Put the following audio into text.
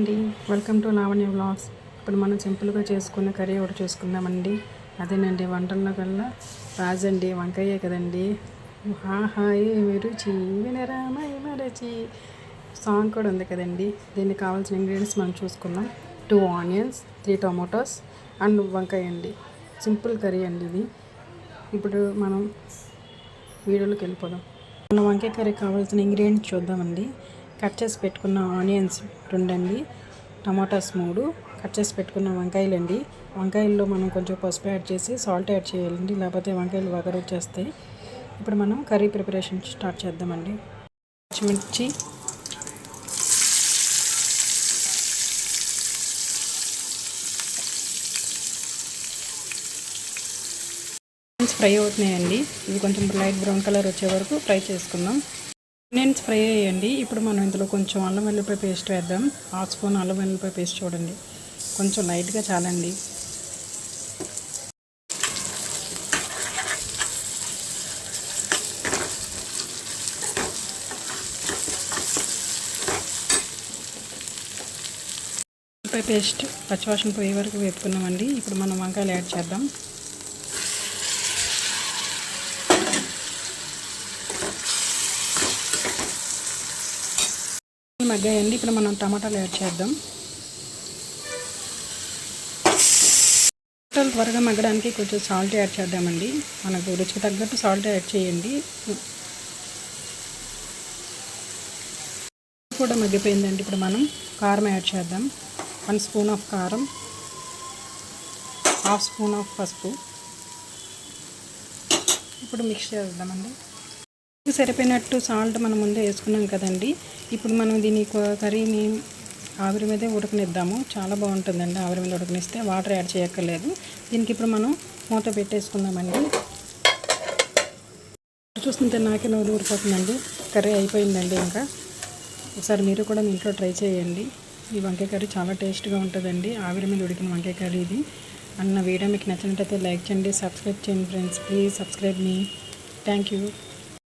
అండి. Welcome to Lavanya blogs ఇప్పుడు మనం సింపుల్గా చేసుకునే కర్రీ ఒకటి చూసుకుందామండి. అదేనండి వంటల్లో కల్లా రాజండి వంకాయే కదండి. హాయ్ రుచి వినరామయ మరచి సాంగ్ కూడా ఉంది కదండి. దీనికి కావాల్సిన ఇంగ్రీడియంట్స్ మనం చూసుకుందాం. Two onions three tomatoes and వంకాయ అండి. సింపుల్ కర్రీ అండి ఇది. ఇప్పుడు మనం వీడియోలోకి వెళ్ళిపోదాం. మన వంకాయ కర్రీ కావాల్సిన ఇంగ్రీడియంట్స్ చూద్దామండి. కట్ చేసి పెట్టుకున్న ఆనియన్స్ రెండండి టమాటాస్ మూడు కట్ చేసి పెట్టుకున్న వంకాయలు అండి వంకాయల్లో మనం కొంచెం పసుపు యాడ్ చేసి సాల్ట్ యాడ్ చేయాలండి లేకపోతే వంకాయలు వగరు వచ్చేస్తాయి ఇప్పుడు మనం కర్రీ ప్రిపరేషన్ స్టార్ట్ చేద్దామండి. పచ్చిమిర్చి ఫ్రై అవుతున్నాయండి. ఇవి కొంచెం లైట్ బ్రౌన్ కలర్ వచ్చే వరకు ఫ్రై చేసుకుందాం. నేను ఫ్రై అయ్యండి ఇప్పుడు మనం ఇందులో కొంచెం అల్లం వెల్లిపాయ పేస్ట్ వేద్దాం. హాఫ్ స్పూన్ అల్లం వెల్లిపాయ పేస్ట్ చూడండి. కొంచెం లైట్గా చాలండి. ఉల్లిపాయ పేస్ట్ పచ్చివాసన పోయే వరకు వేపుకున్నామండి. ఇప్పుడు మనం వంకాయలు యాడ్ చేద్దాం. మగ్గాయండి. ఇప్పుడు మనం టమాటాలు యాడ్ చేద్దాం. టమాటాలు త్వరగా మగ్గడానికి కొంచెం సాల్ట్ యాడ్ చేద్దామండి. మనకు రుచికి తగ్గట్టు సాల్ట్ యాడ్ చేయండి. కూడా మగ్గిపోయిందండి. ఇప్పుడు మనం కారం యాడ్ చేద్దాం. వన్ స్పూన్ ఆఫ్ కారం. హాఫ్ స్పూన్ ఆఫ్ పసుపు. ఇప్పుడు మిక్స్ చేద్దామండి. సరిపోయినట్టు సాల్ట్ మనం ముందే వేసుకున్నాం కదండి. ఇప్పుడు మనం దీని కర్రీని ఆవిరి మీదే ఉడకనిద్దాము. చాలా బాగుంటుందండి ఆవిరి మీద ఉడకనిస్తే. వాటర్ యాడ్ చేయక్కర్లేదు. దీనికి ఇప్పుడు మనం మూత పెట్టేసుకుందామండి. చూస్తుంటే నాకే నోరు ఊరిపోతుందండి. కర్రీ అయిపోయిందండి ఇంకా. ఒకసారి మీరు కూడా మీ ఇంట్లో ట్రై చేయండి. ఈ వంకాయ కర్రీ చాలా టేస్ట్గా ఉంటుందండి. ఆవిరి మీద ఉడికిన వంకాయ కర్రీ ఇది. అన్న వీడియో మీకు నచ్చినట్టయితే లైక్ చేయండి సబ్స్క్రైబ్ చేయండి friends. Please subscribe me. Thank you.